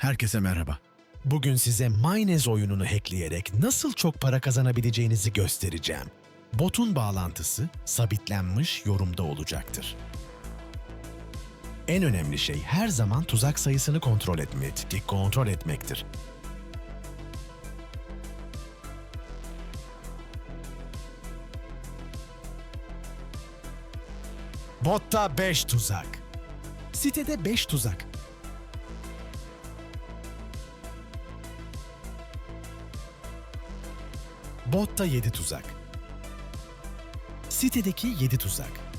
Herkese merhaba. Bugün size Mayonez oyununu hackleyerek nasıl çok para kazanabileceğinizi göstereceğim. Botun bağlantısı sabitlenmiş yorumda olacaktır. En önemli şey her zaman tuzak sayısını kontrol etmek, kontrol etmektir. Botta 5 tuzak. Sitede 5 tuzak. Botta 7 tuzak. Sitedeki 7 tuzak.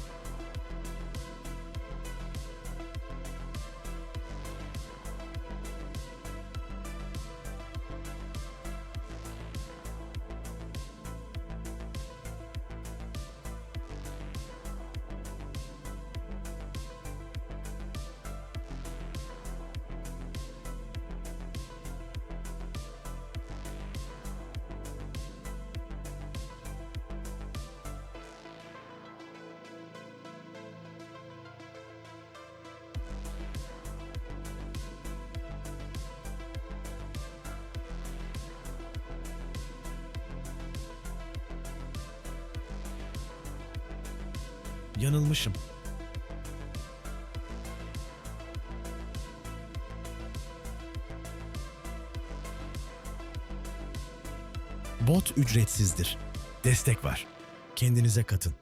Yanılmışım. Bot ücretsizdir. Destek var. Kendinize katın.